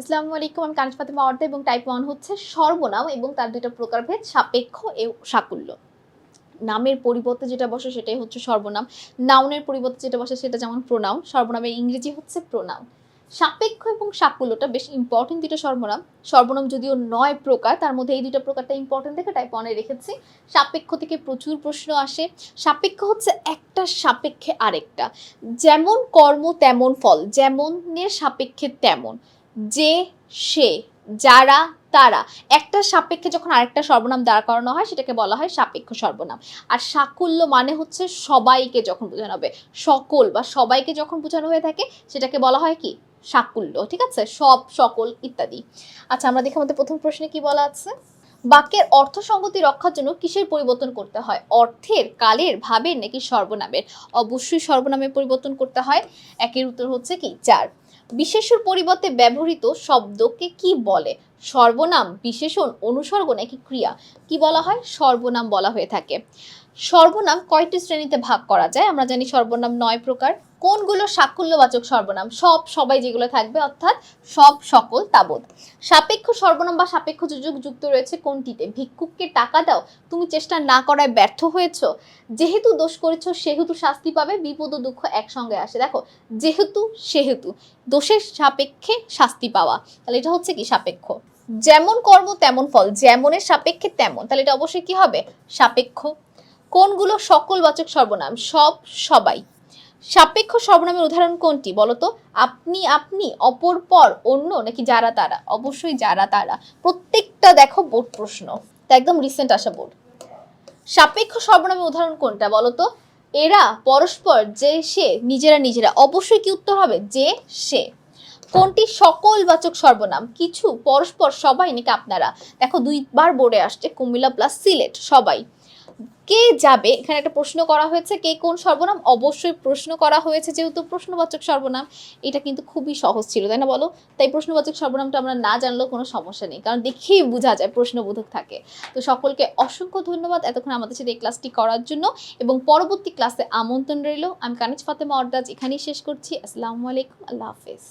আসসালামু আলাইকুম, আমি কানিজ ফাতেমা অর্দা এবং টাইপ ওয়ান হচ্ছে সর্বনাম এবং তার দুইটা প্রকারভেদ, সাপেক্ষ এবং সাকুল্য। নামের পরিবর্তে যেটা বসে সেটাই হচ্ছে সর্বনাম। নাউনের পরিবর্তে যেটা বসে সেটা যেমন প্রোনাউন সর্বনামের ইংরেজি হচ্ছে প্রোনাউন সাপেক্ষ এবং সাকুল্যটা বেশ ইম্পর্টেন্ট দুটো সর্বনাম। সর্বনাম যদিও নয় প্রকার, তার মধ্যে এই দুটো প্রকারটা ইম্পর্টেন্ট দেখে টাইপ ওয়ানে রেখেছি। সাপেক্ষ থেকে প্রচুর প্রশ্ন আসে। সাপেক্ষ হচ্ছে একটা, সাপেক্ষে আরেকটা। যেমন কর্ম তেমন ফল যেমনের সাপেক্ষে তেমন। যে, সে, যারা, তারা। একটা সাপেক্ষে যখন আরেকটা সর্বনাম দাঁড় করানো হয়, সেটাকে বলা হয় সাপেক্ষ সর্বনাম। আর সাকুল্য মানে হচ্ছে সবাইকে যখন বোঝানো হবে। সকল বা সবাইকে যখন বোঝানো হয়ে থাকে, সেটাকে বলা হয় কি? সাকুল্য, ঠিক আছে? সব, সকল ইত্যাদি। আচ্ছা আমরা দেখি আমাদের প্রথম প্রশ্নে কি বলা আছে? বাক্যের অর্থ সঙ্গতি রক্ষার জন্য কিসের পরিবর্তন করতে হয়? অর্থের, কালের, ভাবের নাকি সর্বনামের? অবশ্যই সর্বনামের পরিবর্তন করতে হয়। একের উত্তর হচ্ছে কি? চার। বিশেষণ পরিবর্তে ব্যবহৃত শব্দকে কি বলে? সর্বনাম, বিশেষণ, অনুসর্গ নাকি ক্রিয়া? কি বলা হয়? সর্বনাম বলা হয়ে থাকে। সর্বনাম কয়টি শ্রেণীতে ভাগ করা যায়? আমরা জানি সর্বনাম নয় প্রকার। কোনগুলো সাকুল্যবাচক সর্বনাম? সব, সবাই যেগুলো থাকবে, অর্থাৎ সব সকল তাবৎ। সাপেক্ষ সর্বনাম বা সাপেক্ষ যোজক যুক্ত রয়েছে কোনটিতে? ভিক্ষুককে টাকা দাও, তুমি চেষ্টা না করায় ব্যর্থ হয়েছ। যেহেতু দোষ করেছ, সেহেতু শাস্তি পাবে, বিপদ ও দুঃখ একসঙ্গে আসে। দেখো, যেহেতু, সেহেতু। দোষের সাপেক্ষে শাস্তি পাওয়া। তাহলে এটা হচ্ছে কি সাপেক্ষ? যেমন কর্ম, তেমন ফল। যেমনের সাপেক্ষে তেমন। তাহলে এটা অবশ্যই কি হবে? সাপেক্ষ কোনগুলো সকল বাচক সর্বনাম? সব সবাই। সাপেক্ষ সর্বনামের উদাহরণ কোনটি বলতো? আপনি আপনি, অপর পর অন্য নাকি যারা তারা? অবশ্যই যারা তারা। প্রত্যেকটা দেখো বোর্ড প্রশ্ন। তা একদম রিসেন্ট আসা বোর্ড। সাপেক্ষ সর্বনামের উদাহরণ কোনটা বলতো? এরা, পরস্পর, যে, সে, নিজেরা নিজেরা। অবশ্যই কি উত্তর হবে? যে, সে। কোনটি সকল বাচক সর্বনাম? কিছু, পরস্পর, সবাই নাকি আপনারা। দেখো দুইবার বোর্ডে আসছে কুমিল্লা প্লাস সিলেট, সবাই। কে যাবে? এখানে একটা প্রশ্ন করা হয়েছে, কে কোন সর্বনাম? অবশ্যই প্রশ্ন করা হয়েছে, যেহেতু প্রশ্নবাচক সর্বনাম, এটা কিন্তু খুবই সহজ ছিল, তাই না বলো? তাই প্রশ্নবাচক সর্বনামটা আমরা না জানলেও কোনো সমস্যা নেই, কারণ দেখেই বোঝা যায় প্রশ্নবোধক থাকে। তো সকলকে অসংখ্য ধন্যবাদ এতক্ষণ আমাদের সাথে এই ক্লাসটি করার জন্য, এবং পরবর্তী ক্লাসে আমন্ত্রণ রইল। আমি কানিজ ফাতেমা অর্দাজ এখানেই শেষ করছি। আসসালামু আলাইকুম, আল্লাহ হাফেজ।